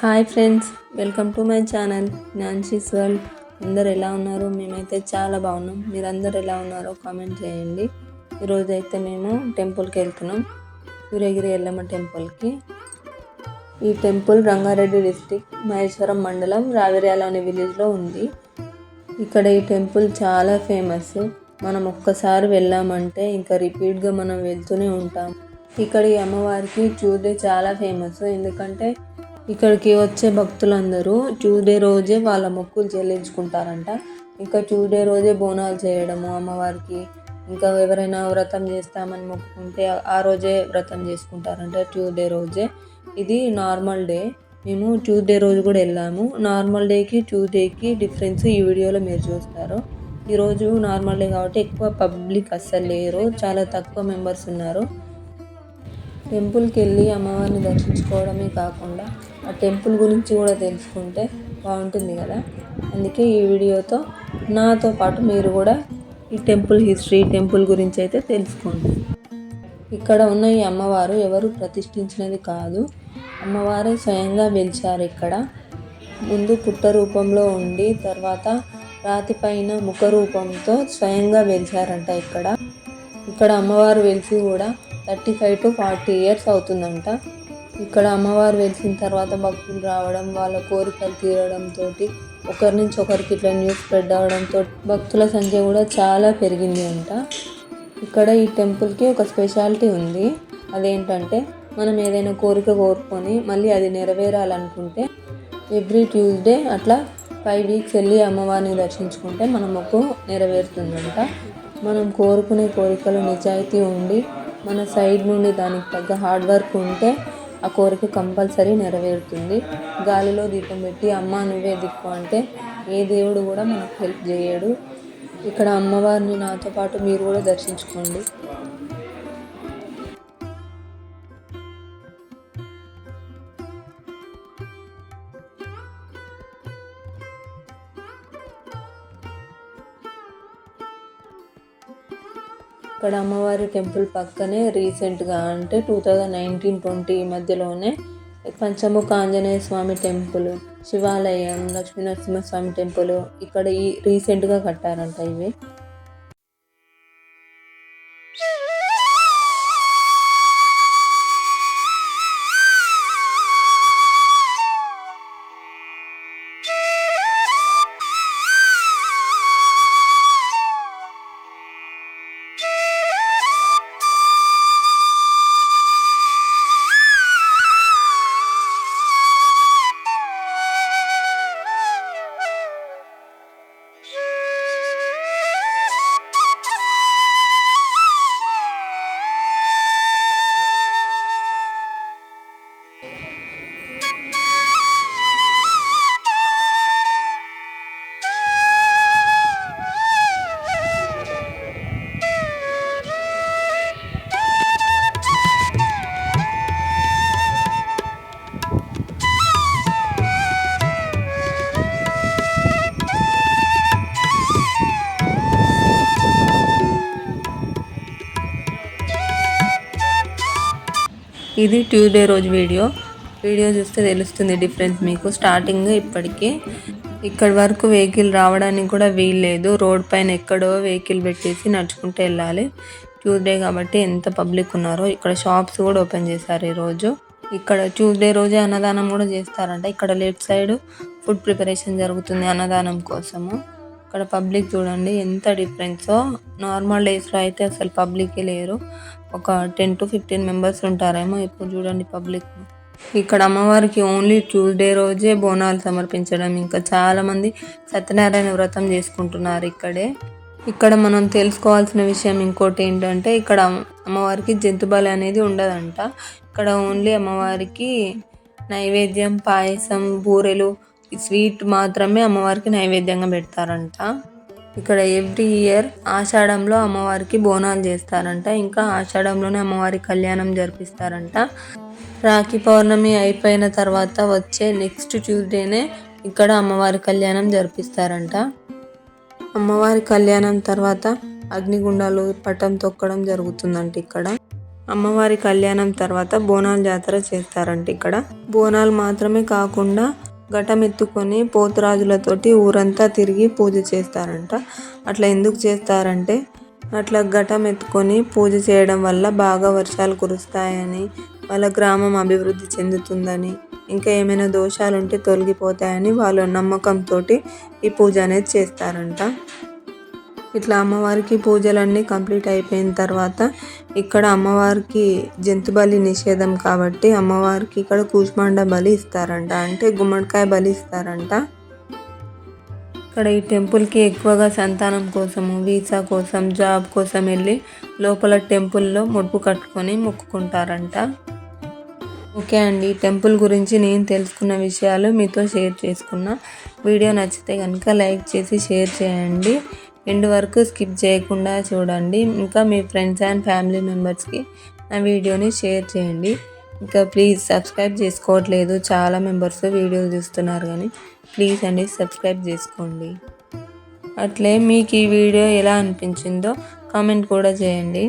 Hi friends welcome to my channel Nancy's world. అందరు ఎలా ఉన్నారు? మేమైతే చాలా బాగున్నాం. మీరందరు ఎలా ఉన్నారో కామెంట్ చేయండి. ఈరోజు అయితే మేము టెంపుల్కి వెళ్తున్నాం. సూర్యగిరి ఎల్లమ్మ టెంపుల్కి. ఈ టెంపుల్ రంగారెడ్డి డిస్టిక్ మహేశ్వరం మండలం రావిర్యాల అనే విలేజ్లో ఉంది. ఇక్కడ ఈ టెంపుల్ చాలా ఫేమస్. మనం ఒక్కసారి వెళ్ళామంటే ఇంకా రిపీట్గా మనం వెళ్తూనే ఉంటాం. ఇక్కడ ఈ అమ్మవారికి చూడే చాలా ఫేమస్. ఎందుకంటే ఇక్కడికి వచ్చే భక్తులందరూ ట్యూస్డే రోజే వాళ్ళ మొక్కులు చెల్లించుకుంటారంట. ఇంకా ట్యూస్డే రోజే బోనాలు చేయడము అమ్మవారికి. ఇంకా ఎవరైనా వ్రతం చేస్తామని మొక్కుకుంటే ఆ రోజే వ్రతం చేసుకుంటారంట ట్యూస్డే రోజే. ఇది నార్మల్ డే. మేము ట్యూస్డే రోజు కూడా వెళ్ళాము. నార్మల్ డేకి ట్యూస్డేకి డిఫరెన్స్ ఈ వీడియోలో మీరు చూస్తారు. ఈరోజు నార్మల్ డే కాబట్టి ఎక్కువ పబ్లిక్ అస్సలు లేరు. చాలా తక్కువ మెంబర్స్ ఉన్నారు. టెంపుల్కి వెళ్ళి అమ్మవారిని దర్శించుకోవడమే కాకుండా ఆ టెంపుల్ గురించి కూడా తెలుసుకుంటే బాగుంటుంది కదా? అందుకే ఈ వీడియోతో నాతో పాటు మీరు కూడా ఈ టెంపుల్ హిస్టరీ టెంపుల్ గురించి అయితే తెలుసుకోండి. ఇక్కడ ఉన్న ఈ అమ్మవారు ఎవరు ప్రతిష్ఠించినది కాదు. అమ్మవారే స్వయంగా వెలిచారు ఇక్కడ. ముందు పుట్ట రూపంలో ఉండి తర్వాత రాతి పైన ముఖ రూపంతో స్వయంగా వెలిచారంట ఇక్కడ. ఇక్కడ అమ్మవారు వెలిసి కూడా thirty five to forty years అవుతుందంట. ఇక్కడ అమ్మవారు వెలిసిన తర్వాత భక్తులు రావడం వాళ్ళ కోరికలు తీరడంతో ఒకరి నుంచి ఒకరికి ఇట్లా న్యూస్ స్ప్రెడ్ అవడంతో భక్తుల సంఖ్య కూడా చాలా పెరిగింది అంట. ఇక్కడ ఈ టెంపుల్కి ఒక స్పెషాలిటీ ఉంది. అదేంటంటే మనం ఏదైనా కోరిక కోరుకొని మళ్ళీ అది నెరవేరాలనుకుంటే ఎవ్రీ ట్యూస్డే అట్లా ఫైవ్ వీక్స్ వెళ్ళి అమ్మవారిని దర్శించుకుంటే మన మొక్కు నెరవేరుతుందంట. మనం కోరుకునే కోరికలు నిజాయితీ ఉండి మన సైడ్ నుండి దానికి తగ్గ హార్డ్ వర్క్ ఉంటే ఆ కోరిక కంపల్సరీ నెరవేరుతుంది. గాలిలో దీపం పెట్టి అమ్మ నువ్వే దిక్కు అంటే ఏ దేవుడు కూడా మనకు హెల్ప్ చేయడు. ఇక్కడ అమ్మవారిని నాతో పాటు మీరు కూడా దర్శించుకోండి. ఇక్కడ అమ్మవారి టెంపుల్ పక్కనే రీసెంట్గా అంటే టూ థౌజండ్ నైన్టీన్ ట్వంటీ మధ్యలోనే పంచముఖ ఆంజనేయ స్వామి టెంపుల్ శివాలయం లక్ష్మీనరసింహస్వామి టెంపుల్ ఇక్కడ ఈ రీసెంట్గా కట్టారంట ఇవి. ఇది ట్యూస్డే రోజు వీడియో. వీడియో చూస్తే తెలుస్తుంది డిఫరెన్స్ మీకు. స్టార్టింగ్ ఇప్పటికీ. ఇక్కడ వరకు వెహికల్ రావడానికి కూడా వీల్లేదు రోడ్ పైన ఎక్కడో వెహికల్ పెట్టేసి నడుచుకుంటూ వెళ్ళాలి. ట్యూస్డే కాబట్టి ఎంత పబ్లిక్ ఉన్నారో ఇక్కడ షాప్స్ కూడా ఓపెన్ చేశారు ఈరోజు. ఇక్కడ ట్యూస్డే రోజే అన్నదానం కూడా చేస్తారంట. ఇక్కడ లెఫ్ట్ సైడ్ ఫుడ్ ప్రిపరేషన్ జరుగుతుంది అన్నదానం కోసము. ఇక్కడ పబ్లిక్ చూడండి ఎంత డిఫరెన్సో. నార్మల్ డేస్లో అయితే అసలు పబ్లికే లేరు. ఒక టెన్ టు ఫిఫ్టీన్ మెంబర్స్ ఉంటారేమో ఇప్పుడు చూడండి పబ్లిక్. ఇక్కడ అమ్మవారికి ఓన్లీ ట్యూస్డే రోజే బోనాలు సమర్పించడం. ఇంకా చాలామంది సత్యనారాయణ వ్రతం చేసుకుంటున్నారు ఇక్కడే. ఇక్కడ మనం తెలుసుకోవాల్సిన విషయం ఇంకోటి ఏంటంటే ఇక్కడ అమ్మవారికి జంతు బలి అనేది ఉండదంట. ఇక్కడ ఓన్లీ అమ్మవారికి నైవేద్యం పాయసం బూరెలు స్వీట్ మాత్రమే అమ్మవారికి నైవేద్యంగా పెడతారంట. ఇక్కడ ఎవ్రీ ఇయర్ ఆషాఢంలో అమ్మవారికి బోనాలు చేస్తారంట. ఇంకా ఆషాఢంలోనే అమ్మవారి కళ్యాణం జరిపిస్తారంట. రాఖీ పౌర్ణమి అయిపోయిన తర్వాత వచ్చే నెక్స్ట్ ట్యూస్డేనే ఇక్కడ అమ్మవారి కళ్యాణం జరిపిస్తారంట. అమ్మవారి కళ్యాణం తర్వాత అగ్నిగుండాలు పట్టం తొక్కడం జరుగుతుందంట ఇక్కడ. అమ్మవారి కళ్యాణం తర్వాత బోనాల జాతర చేస్తారంట ఇక్కడ. బోనాలు మాత్రమే కాకుండా ఘటం ఎత్తుకొని పోతురాజులతోటి ఊరంతా తిరిగి పూజ చేస్తారంట. అట్లా ఎందుకు చేస్తారంటే అట్లా ఘటం ఎత్తుకొని పూజ చేయడం వల్ల బాగా వర్షాలు కురుస్తాయని వాళ్ళ గ్రామం అభివృద్ధి చెందుతుందని ఇంకా ఏమైనా దోషాలు ఉంటే తొలగిపోతాయని వాళ్ళ నమ్మకంతో ఈ పూజ అనేది చేస్తారంట. ఇట్లా అమ్మవారికి పూజలన్నీ కంప్లీట్ అయిపోయిన తర్వాత ఇక్కడ అమ్మవారికి జంతు బలి నిషేధం కాబట్టి అమ్మవారికి ఇక్కడ కూష్మాండ బలి ఇస్తారంట. అంటే గుమ్మడికాయ బలి ఇస్తారంట. ఇక్కడ ఈ టెంపుల్కి ఎక్కువగా సంతానం కోసము వీసా కోసం జాబ్ కోసం వెళ్ళి లోపల టెంపుల్లో ముడుపు కట్టుకొని మొక్కుకుంటారంట. ఓకే అండి. టెంపుల్ గురించి నేను తెలుసుకున్న విషయాలు మీతో షేర్ చేసుకున్నా. వీడియో నచ్చితే కనుక లైక్ చేసి షేర్ చేయండి. ఎండ్ వరకు స్కిప్ చేయకుండా చూడండి. ఇంకా మీ ఫ్రెండ్స్ అండ్ ఫ్యామిలీ మెంబర్స్కి నా వీడియోని షేర్ చేయండి. ఇంకా ప్లీజ్ సబ్స్క్రైబ్ చేసుకోవట్లేదు. చాలా మెంబర్స్ వీడియోలు చూస్తున్నారు కానీ ప్లీజ్ అండి సబ్స్క్రైబ్ చేసుకోండి. అట్లే మీకు ఈ వీడియో ఎలా అనిపించిందో కామెంట్ కూడా చేయండి.